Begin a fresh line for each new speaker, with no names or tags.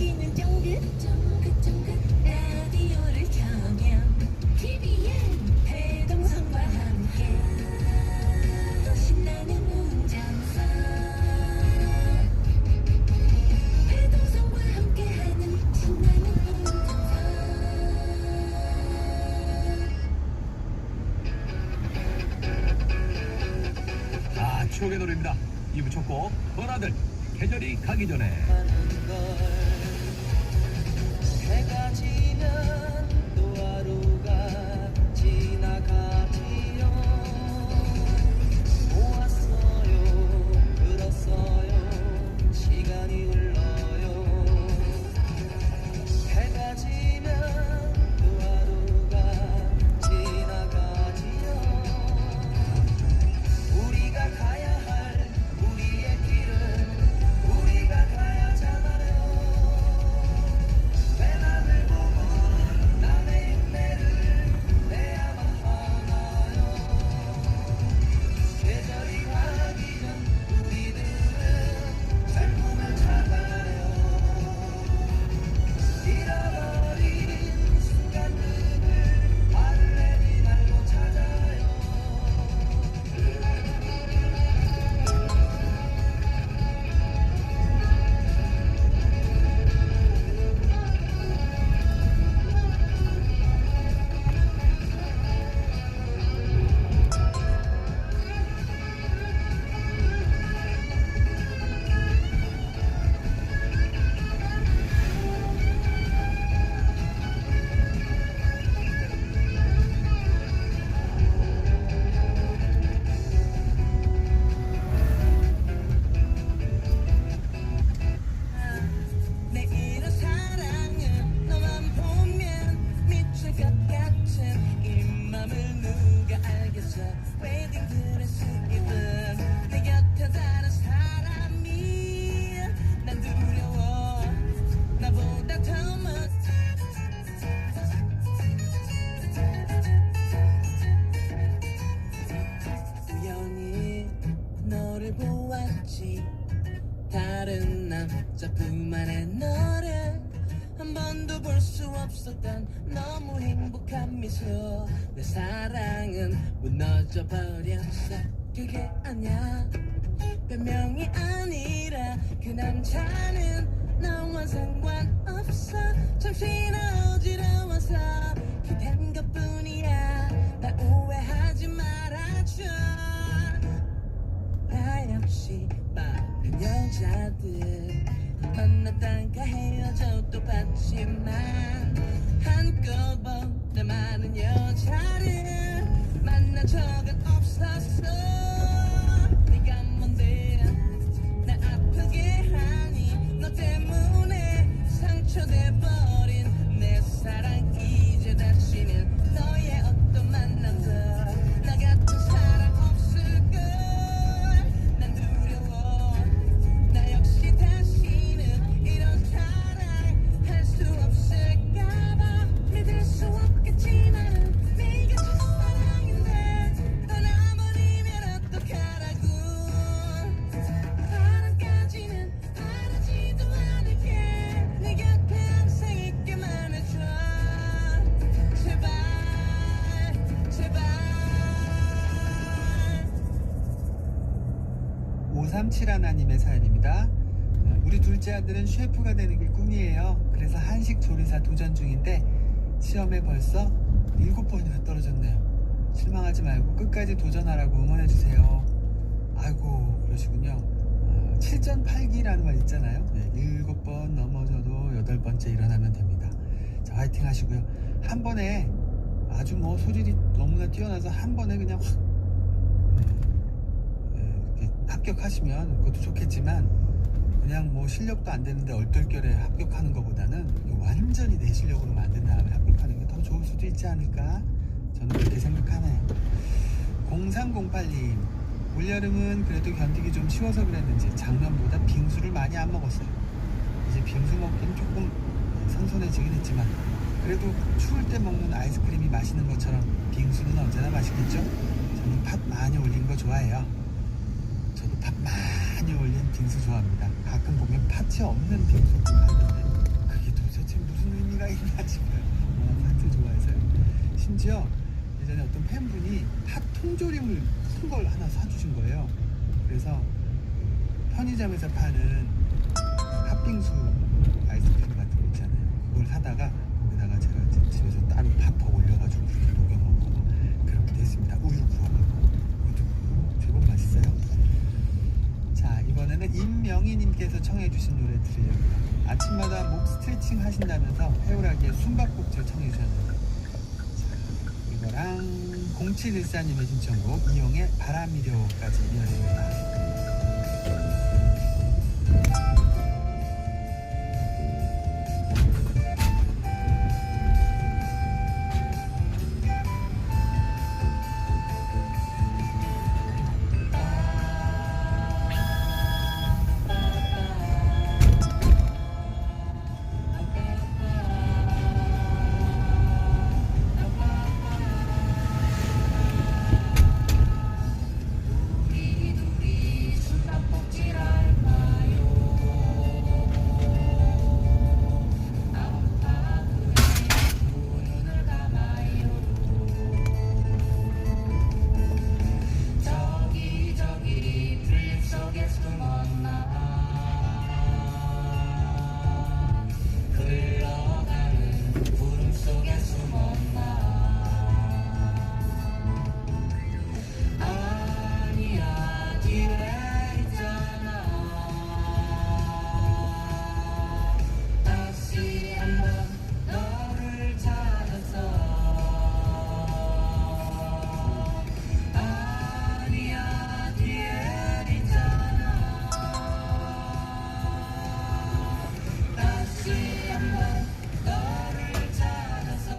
운전사
아 추억의 노래입니다. 2부 첫곡 번아들 계절이 가기 전에
보았지. 다른 남자뿐만의 너를 한 번도 볼 수 없었던 너무 행복한 미소. 내 사랑은 무너져 버렸어. 그게 아냐 변명이 아니라 그 남자는 나와 상관없어. 잠시 나 어지러워서 기댄 것뿐이야. 날 오해하지 말 많은 여자들 만났다가 헤어져도 봤지만 한꺼번에 많은 여자를 만난 적은 없
537 하나님의 사연입니다. 어, 우리 둘째 아들은 셰프가 되는 게 꿈이에요. 그래서 한식 조리사 도전 중인데 시험에 벌써 일곱 번이나 떨어졌네요. 실망하지 말고 끝까지 도전하라고 응원해 주세요. 아이고 그러시군요. 어, 7전 8기라는 말 있잖아요. 네, 일곱 번 넘어져도 여덟 번째 일어나면 됩니다. 자 화이팅 하시고요. 한 번에 아주 뭐 소질이 너무나 뛰어나서 한 번에 그냥 확 합격하시면 그것도 좋겠지만 그냥 뭐 실력도 안 되는데 얼떨결에 합격하는 것보다는 완전히 내 실력으로 만든 다음에 합격하는 게 더 좋을 수도 있지 않을까 저는 그렇게 생각하네요 0308님 올여름은 그래도 견디기 좀 쉬워서 그랬는지 작년보다 빙수를 많이 안 먹었어요 이제 빙수 먹기는 조금 선선해지긴 했지만 그래도 추울 때 먹는 아이스크림이 맛있는 것처럼 빙수는 언제나 맛있겠죠? 저는 팥 많이 올린 거 좋아해요. 저도 팥 많이 올린 빙수 좋아합니다. 가끔 보면 팥이 없는 빙수도 많은데 그게 도대체 무슨 의미가 있나 싶어요. 워낙 팥을 좋아해서요. 심지어 예전에 어떤 팬분이 팥 통조림을 큰 걸 하나 사주신 거예요. 그래서 편의점에서 파는 팥빙수 아이스크림 같은 거 있잖아요. 그걸 사다가 임명희님께서 청해 주신 노래 들으려고요. 아침마다 목 스트레칭 하신다면서 해오라기의 숨바꼭질 청해 주셨는데 자, 이거랑 0714님의 신청곡 이용의 바람이려까지 이어집니다.